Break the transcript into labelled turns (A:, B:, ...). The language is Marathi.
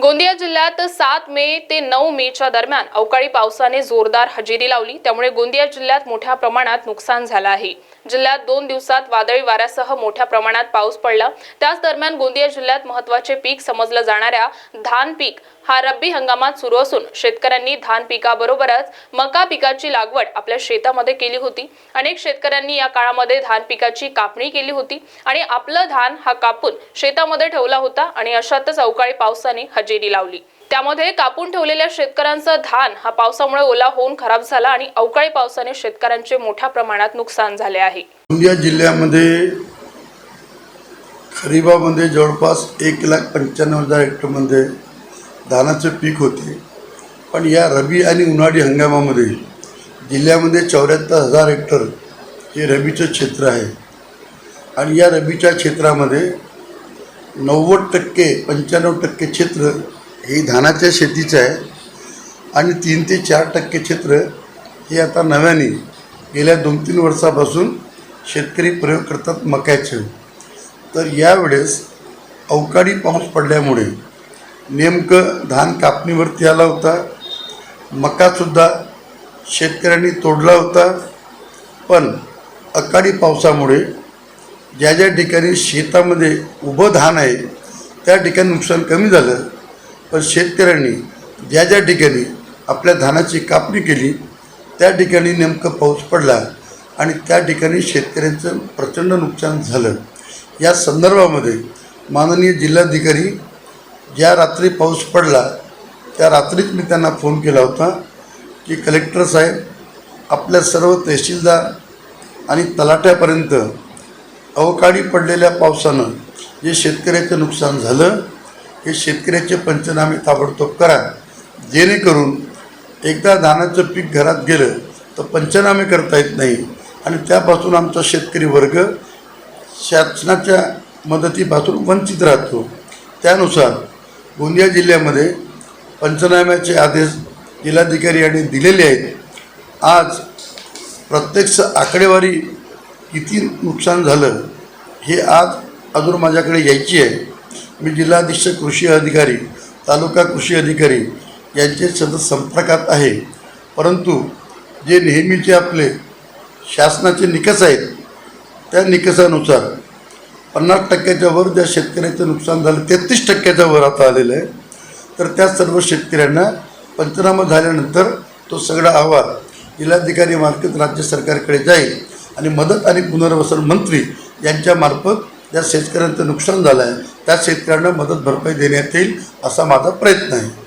A: गोंदिया जिल्ह्यात सात मे ते नऊ मेच्या दरम्यान अवकाळी पावसाने जोरदार हजेरी लावली. त्यामुळे गोंदिया जिल्ह्यात मोठ्या प्रमाणात नुकसान झालं आहे. जिल्ह्यात दोन दिवसात वादळी वाऱ्यासह मोठ्या प्रमाणात पाऊस पडला. त्याच दरम्यान गोंदिया जिल्ह्यात महत्त्वाचे पीक समजलं जाणाऱ्या धान पीक हा रब्बी हंगामात सुरू असून शेतकऱ्यांनी धान पिकाबरोबरच मका पिकाची लागवड आपल्या शेतामध्ये केली होती. अनेक शेतकऱ्यांनी या काळामध्ये धान पिकाची कापणी केली होती आणि आपलं धान हा कापून शेतामध्ये ठेवला होता आणि अशातच अवकाळी पावसाने हजेरी लावली. त्यामध्ये कापून ठेवलेल्या शेतकऱ्यांचं धान हा पावसामुळे ओला होऊन खराब झाला आणि अवकाळी पावसाने शेतकऱ्यांचे मोठ्या प्रमाणात नुकसान झाले आहे.
B: गोंदिया जिल्ह्यामध्ये खरीबामध्ये जवळपास एक लाख पंच्याण्णव हजार हेक्टरमध्ये धानाचे पीक होते. पण या रबी आणि उन्हाळी हंगामामध्ये जिल्ह्यामध्ये चौऱ्याहत्तर हजार हेक्टर हे रबीचं क्षेत्र आहे. आणि या रबीच्या क्षेत्रामध्ये नव्वद टक्के पंच्याण्णव टक्के क्षेत्र हे धानाच्या शेतीचं आहे. आणि तीन ते चार टक्के क्षेत्र हे आता नव्याने गेल्या दोन तीन वर्षापासून शेतकरी प्रयोग करतात मक्याचे. तर यावेळेस अवकाळी पाऊस पडल्यामुळे नेमकं धान कापणीवरती आला होता. मकासुद्धा शेतकऱ्यांनी तोडला होता. पण अकाळी पावसामुळे ज्या ज्या ठिकाणी शेतामध्ये उभं धान आहे त्या ठिकाणी नुकसान कमी झालं. पण शेतकऱ्यांनी ज्या ज्या ठिकाणी आपल्या धानाची कापणी केली त्या ठिकाणी नेमकं पाऊस पडला आणि त्या ठिकाणी शेतकऱ्यांचं प्रचंड नुकसान झालं. या संदर्भामध्ये माननीय जिल्हाधिकारी ज्या रात्री पाऊस पडला त्या रात्रीच मी त्यांना फोन केला होता की कलेक्टर साहेब आपल्या सर्व तहसीलदार आणि तलाट्यापर्यंत अवकाळी पडलेल्या पावसानं जे शेतकऱ्याचं नुकसान झालं हे शेतकऱ्याचे पंचनामे ताबडतोब करा. जेणेकरून एकदा धानाचं पीक घरात गेलं तर पंचनामे करता येत नाही. आणि त्यापासून आमचा शेतकरी वर्ग शासनाच्या मदतीपासून वंचित राहतो. त्यानुसार गोंदिया जिल्ह्यामध्ये पंचनाम्याचे आदेश जिल्हाधिकारी यांनी दिलेले आहेत. आज प्रत्यक्ष आकडेवारी किती नुकसान झालं हे आज अजून माझ्याकडे यायची आहे. मी जिल्हाधीक्षक कृषी अधिकारी तालुका कृषी अधिकारी यांचे सतत संपर्कात आहे. परंतु जे नेहमीचे आपले शासनाचे निकष आहेत त्या निकषानुसार पन्नास टक्क्याच्या वर ज्या शेतकऱ्याचं नुकसान झालं तेहतीस टक्क्याच्या वर आता आलेलं आहे. तर त्या सर्व शेतकऱ्यांना पंचनामा झाल्यानंतर तो सगळा अहवाल जिल्हाधिकारी मार्फत राज्य सरकारकडे जाईल आणि मदत आणि पुनर्वसन मंत्री यांच्यामार्फत ज्या शेतकऱ्यांचं नुकसान झालं आहे त्या शेतकऱ्यांना मदत भरपाई देण्यात येईल असा माझा प्रयत्न आहे.